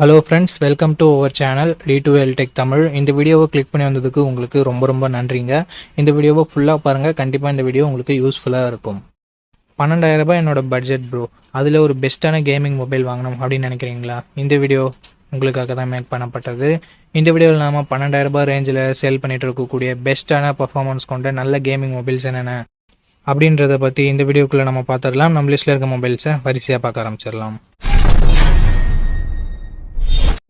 Hello friends welcome to our channel T two L tech Tamil இந்த வீடியோவை click பண்ணி வந்ததுக்கு உங்களுக்கு ரொம்ப ரொம்ப நன்றிங்க. இந்த வீடியோவை ஃபுல்லாக பாருங்கள் கண்டிப்பாக இந்த வீடியோ உங்களுக்கு யூஸ்ஃபுல்லாக இருக்கும். பன்னெண்டாயிரரூபா என்னோட பட்ஜெட் ப்ரோ அதில் ஒரு பெஸ்ட்டான கேமிங் மொபைல் வாங்கணும் அப்படின்னு நினைக்கிறீங்களா? இந்த வீடியோ உங்களுக்காக தான் மேக் பண்ணப்பட்டது. இந்த வீடியோவில் நாம் பன்னெண்டாயிரரூபா ரூபாய் ரேஞ்சில் சேல் பண்ணிகிட்டு இருக்கக்கூடிய பெஸ்ட்டான பர்ஃபார்மன்ஸ் கொண்ட நல்ல கேமிங் மொபைல்ஸ் என்னென்ன அப்படின்றத பற்றி இந்த வீடியோக்குள்ளே நம்ம பார்த்துடலாம். நம்ம லிஸ்ட்டில் இருக்க மொபைல்ஸை வரிசையாக பார்க்க ஆரம்பிச்சிடலாம்.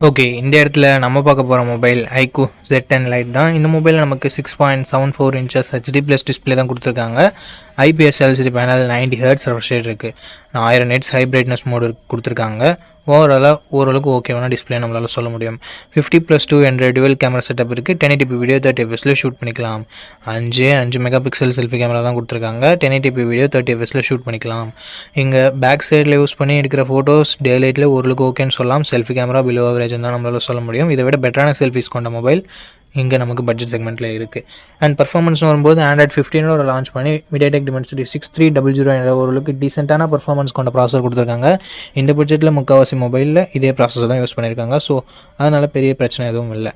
ஓகே இந்த இடத்துல நம்ம பார்க்க போகிற மொபைல் ஐக்கு ஜெட் டென் லைட் தான். இந்த மொபைலில் நமக்கு six point seven four inches HD plus display தான் கொடுத்துருக்காங்க. IPS LCD panel ninety hertz refresh இருக்குது ஆயிரம் நெட்ஸ் ஹை பிரைட்னஸ் மோடு கொடுத்துருக்காங்க. ஓவராலாக ஓரளவுக்கு ஓகேவான டிஸ்பிளே நம்மளால் சொல்ல முடியும். ஃபிஃப்டி ப்ளஸ் டூ என்ற டுவெல் கேமரா செட்டப் இருக்குது ten eighty p video thirty எஃப்எஸில் shoot பண்ணிக்கலாம். அஞ்சு அஞ்சு மெகா பிக்சல் செல்ஃபி கேமரா தான் கொடுத்துருக்காங்க. Ten eighty p video thirty எஃப்எஸில் shoot பண்ணிக்கலாம். இங்கே பேக் சைடில் யூஸ் பண்ணி எடுக்கிற ஃபோட்டோஸ் டே லைட்டில் ஓரளவுக்கு ஓகேன்னு சொல்லலாம் செல்ஃபி கேமரா பிலோ அவரேஜ் தான் நம்மளால சொல்ல முடியும். இதை விட பெட்டரான செல்ஃபிஸ் கொண்ட மொபைல் இங்கே நமக்கு பட்ஜெட் செக்மெண்ட்டில் இருக்குது அண்ட் பர்ஃபார்மன்ஸ்னு வரும்போது ஆண்ட்ராய்ட் ஃபிஃப்டீனோட லான்ச் பண்ணி MediaTek Dimensity six three double zero என்ற ஓரளவுக்கு டீசெண்டான பர்ஃபார்மன்ஸ் கொண்ட ப்ராசஸர் கொடுத்துருக்காங்க. இந்த பட்ஜெட்டில் முக்கால்வாசி மொபைலில் இதே ப்ராசஸர் தான் யூஸ் பண்ணியிருக்காங்க ஸோ அதனால் பெரிய பிரச்சனை எதுவும் இல்லை.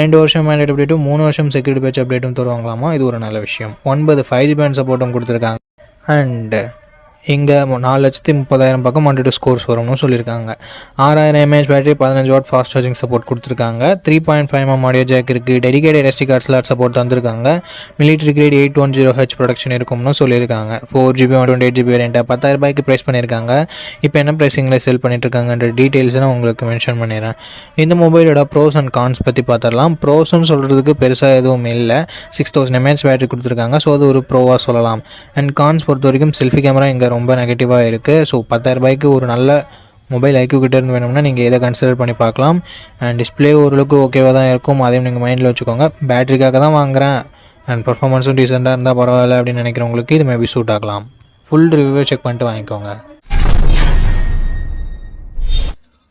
ரெண்டு வருஷம் ஆண்ட்ராய்ட் அப்டேட்டும் மூணு வருஷம் செக்யூரிட்டி பேட்ச் அப்டேட்டும் தருவாங்களாமா? இது ஒரு நல்ல விஷயம். ஒன்பது ஃபைவ் ஜி பேண்ட் சப்போர்ட்டும் கொடுத்துருக்காங்க. அண்டு இங்கே நாலு லட்சத்தி முப்பதாயிரம் பக்கம் ஹண்ட்ரட் ஸ்கோர்ஸ் வரும்னு சொல்லியிருக்காங்க. ஆறாயிரம் எம்ஏஹெச் பேட்டரி பதினஞ்சு வாட் ஃபாஸ்ட் சார்ஜிங் சப்போர்ட் கொடுத்துருக்காங்க. Three point five M audio jack இருக்குது dedicated SD card slot support தந்திருக்காங்க. Military grade eight one zero H protection இருக்கும்னு சொல்லியிருக்காங்க. Four GB one twenty eight GB வேரியண்ட்டை பத்தாயிரம் ரூபாய்க்கு ப்ரைஸ் பண்ணியிருக்காங்க. இப்போ என்ன ப்ரைஸிங்கில் செல் பண்ணிட்டுருக்காங்கன்ற டீட்டெயில்ஸ் நான் உங்களுக்கு மென்ஷன் பண்ணிடுறேன். இந்த மொபைலோட ப்ரோஸ் அண்ட் கான்ஸ் பற்றி பார்த்துடலாம். ப்ரோஸ்னு சொல்கிறதுக்கு பெருசாக எதுவும் இல்லை. சிக்ஸ் தௌசண்ட் எம்ஏஹெச் பேட்டரி கொடுத்துருக்காங்க. ஸோ அது ஒரு ப்ரோவாக சொல்லலாம். அண்ட் கான்ஸ் பொறுத்த வரைக்கும் செல்ஃபி கேமரா இங்கே ரொம்ப நெகட்டிவாக இருக்குது ஸோ பத்தாயிரம் ரூபாய்க்கு ஒரு நல்ல மொபைல் ஐக்யூ கிட்டே இருந்து வேணும்னா நீங்கள் இதை கன்சிடர் பண்ணி பார்க்கலாம். அண்ட் டிஸ்பிளே ஓரளவுக்கு ஓகேவாக தான் இருக்கும். அதையும் நீங்கள் மைண்டில் வச்சுக்கோங்க. பேட்டரிக்காக தான் வாங்குறேன். அண்ட் பர்ஃபார்மன்ஸும் டீசெண்டாக இருந்தால் பரவாயில்ல அப்படின்னு நினைக்கிறவங்களுக்கு இது மேபி சூட் ஆகலாம். ஃபுல் ரிவ்யூவை செக் பண்ணிட்டு வாங்கிக்கோங்க.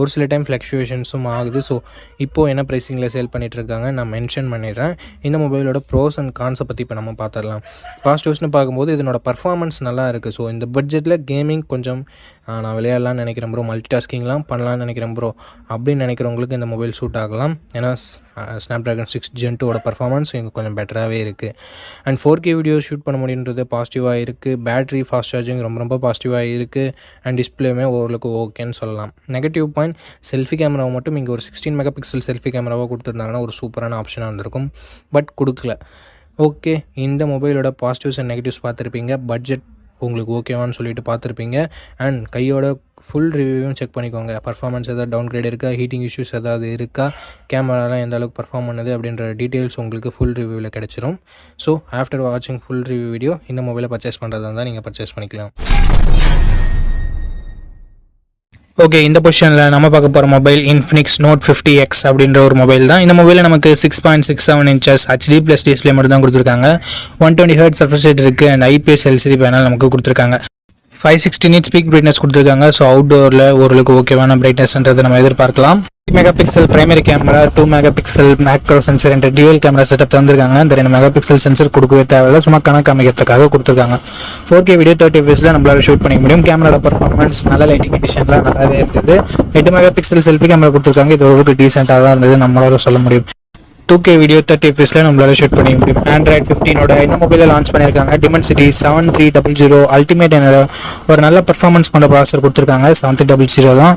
ஒரு சில டைம் ஃப்ளக்ஷுவேஷன்ஸும் ஆகுது. ஸோ இப்போது என்ன ப்ரைஸிங்கில் சேல் பண்ணிகிட்ருக்காங்க நான் மென்ஷன் பண்ணிடுறேன். இந்த மொபைலோட ப்ரோஸ் அண்ட் கான்ஸை பற்றி இப்போ நம்ம பார்த்துடலாம் பாசிட்டிவ்ஸ்னு பார்க்கும்போது இதனோட பர்ஃபார்மன்ஸ் நல்லா இருக்குது ஸோ இந்த பட்ஜெட்டில் கேமிங் கொஞ்சம் நான் விளையாடலாம்னு நினைக்கிறேன் ப்ரோ மல்டி டாஸ்கிங்லாம் பண்ணலாம்னு நினைக்கிறேன் ப்ரோ அப்படின்னு நினைக்கிறவங்களுக்கு இந்த மொபைல் சூட் ஆகலாம். ஏன்னா ஸ்னாப் ட்ராகன் சிக்ஸ் ஜென் டூவோட பர்ஃபார்மன்ஸ் இங்கே கொஞ்சம் பெட்டராகவே இருக்குது and four K video shoot பண்ண முடியுன்றது பாசிட்டிவாக இருக்குது பேட்டரி ஃபாஸ்ட் சார்ஜிங் ரொம்ப ரொம்ப பாசிட்டிவாக இருக்குது அண்ட் டிஸ்பிளேமே ஓரளவுக்கு ஓகேன்னு சொல்லலாம். நெகட்டிவ் பாயிண்ட் செல்ஃபி கேமராவை மட்டும் இங்கே ஒரு சிக்ஸ்டீன் மெகா பிக்சல் செல்ஃபி கேமராவாக கொடுத்துருந்தாங்கன்னா ஒரு சூப்பரான ஆப்ஷனாக இருந்திருக்கும். பட் கொடுக்கல. ஓகே இந்த மொபைலோட பாசிட்டிவ்ஸ் அண்ட் நெகட்டிவ்ஸ் பார்த்துருப்பீங்க. பட்ஜெட் உங்களுக்கு ஓகேவான்னு சொல்லிட்டு பார்த்துருப்பீங்க. அண்ட் கையோட ஃபுல் ரிவ்யூவும் செக் பண்ணிக்கோங்க. பர்ஃபார்மன்ஸ் எதாவது டவுன் கிரேட் இருக்கா? ஹீட்டிங் இஷ்யூஸ் ஏதாவது இருக்கா? கேமராலாம் எந்த அளவுக்கு பர்ஃபார்ம் பண்ணுது அப்படின்ற டீட்டெயில்ஸ் உங்களுக்கு ஃபுல் ரிவ்யூவில் கிடச்சிரும். ஸோ ஆஃப்டர் வாட்சிங் ஃபுல் ரிவ்யூ வீடியோ இந்த மொபைலை பர்ச்சேஸ் பண்ணுறதா இருந்தால் நீங்கள் பர்ச்சேஸ் பண்ணிக்கலாம். ஓகே இந்த பொசிஷனில் நம்ம பார்க்க போகிற mobile Infinix Note fifty X அப்படின்ற ஒரு மொபைல் தான். இந்த மொபைலில் நமக்கு six point six seven inches HD plus display மட்டும் தான் கொடுத்துருக்காங்க. One twenty hertz refresh rate இருக்குது அண்ட் ஐபிஎஸ் எல்சிடி பேனல் நமக்கு கொடுத்துருக்காங்க. Five sixty nits peak brightness கொடுத்துருக்காங்க. ஸோ அவுட்டோரில் ஓரளவுக்கு ஓகேவான பிரைட்னஸ்ன்றதை நம்ம எதிர்பார்க்கலாம். Megapixel primary camera two megapixel macro sensor என்ற டியூவல் கேமரா செட்டப் தந்திருக்காங்க. இந்த ரெண்டு மெகா பிக்சல் சென்சர் கொடுக்கவே தேவையில்ல. சும்மா கணக்கு அமைக்கிறதுக்காக கொடுத்துருக்காங்க. ஃபோர் கே வீடியோ தேர்ட்டி ஃபேஸில் நம்மளால ஷூட் பண்ணிக்க முடியும். கேமராட பர்ஃபார்மன்ஸ் நல்ல லைட்டிங் கண்டிஷன்லாம் நல்லாவே இருக்குது எட்டு மெகா பிக்சல் செல்ஃபி கேமரா கொடுத்துருக்காங்க. இது ஓரளவுக்கு டீசெண்டாக தான் இருந்தது. நம்மளால சொல்ல முடியும். டூ கே வீடியோ தேர்ட்டி எஃப்எஸில் நம்மளால ஷூட் பண்ணிக்க முடியும். ஆண்ட்ராய்ட் ஃபிஃப்டினோட இந்த மொபைலில் லான்ச் பண்ணியிருக்காங்க Dimensity seven three double zero ultimate என்னோட ஒரு நல்ல பர்ஃபார்மன்ஸ் கொண்ட ப்ராசர் கொடுத்துருக்காங்க. செவன் த்ரீ டபுள் ஜீரோ தான்.